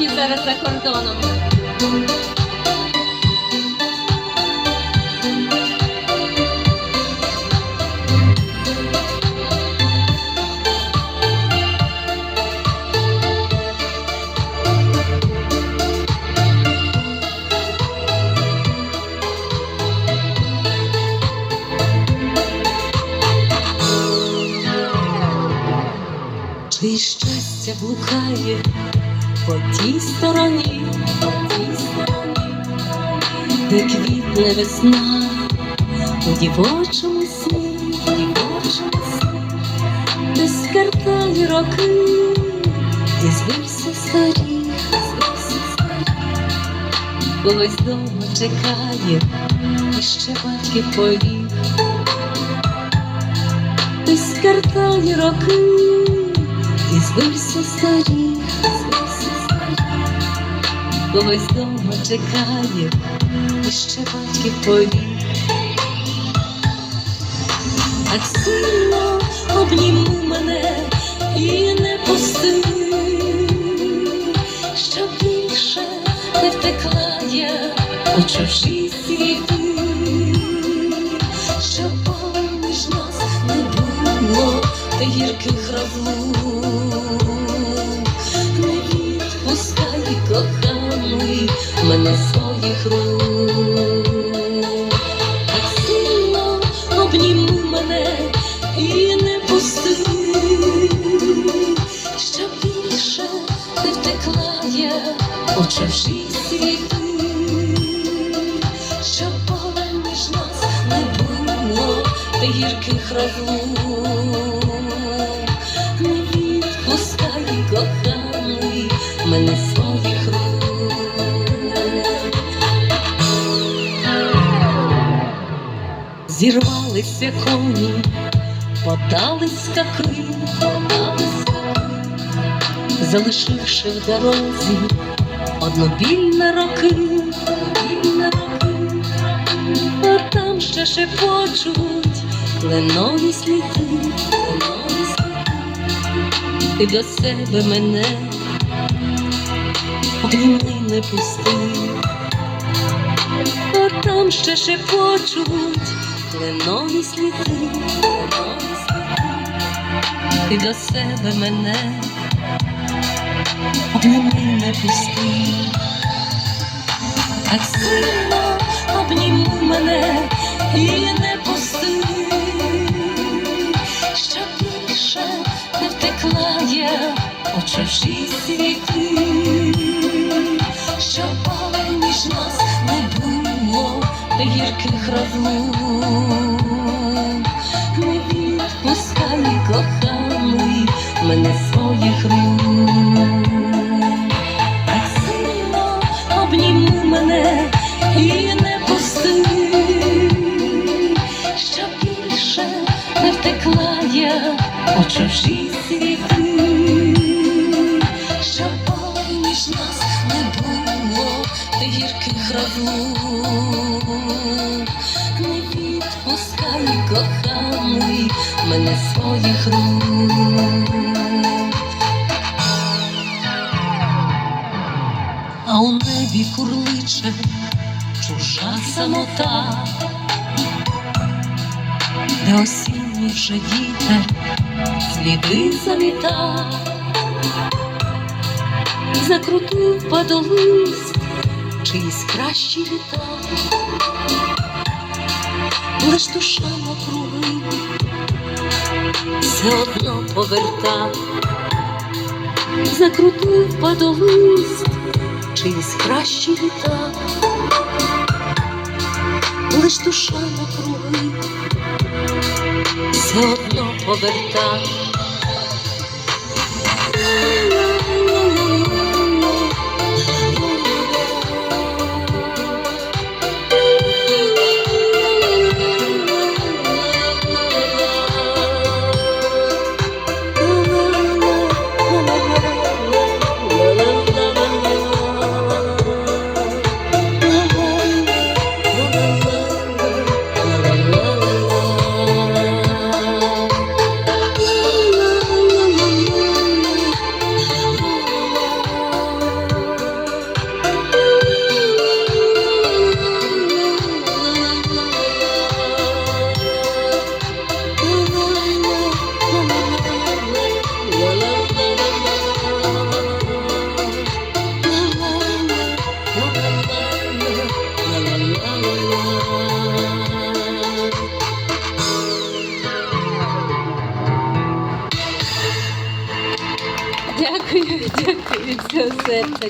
які зараз за кордоном. Чи щастя блукає по тій стороні, по тій стороні, де квітне весна у дівочому сні, у дівочому сні, де скартали роки, і збився старі, збився когось дома чекає, і ще батьків повік. Ти скартали роки, і збився старі, збився когось дома чекає, і ще батьків повік. Так сильно обніму мене і не пусти, щоб більше не втекла я у чужі світи, щоб поміж нас не було та гірких розлук. У чужі світи, щоб поміж нас не було та гірких розлук. Не відпускай, коханий, мене своїх рук. Зірвалися коні, подались скаки, подались скаки, залишивши в дорозі однобільне роки, а там ще шепочуть кленові сліди, кленові сліди, ти до себе мене обійми не пусти. А там ще шепочуть кленові сліди, кленові сліди. Ти до себе мене обніми не пусти, так сильно обніму мене і не пусти, щоб більше не втекла я у чужі світи, щоб поміж нас не було гірких розлук. Гірких розлук. Не відпускай, коханий, мене своїх рук. а у небі курличе чужа самота, де осінній вже вітер сліди заміта, закрутив падолист чиїсь кращі літа, лиш душа округи все одно поверта, закрутив падолист чиїсь кращі літа, лиш душа округи все одно поверта. Gözlerinde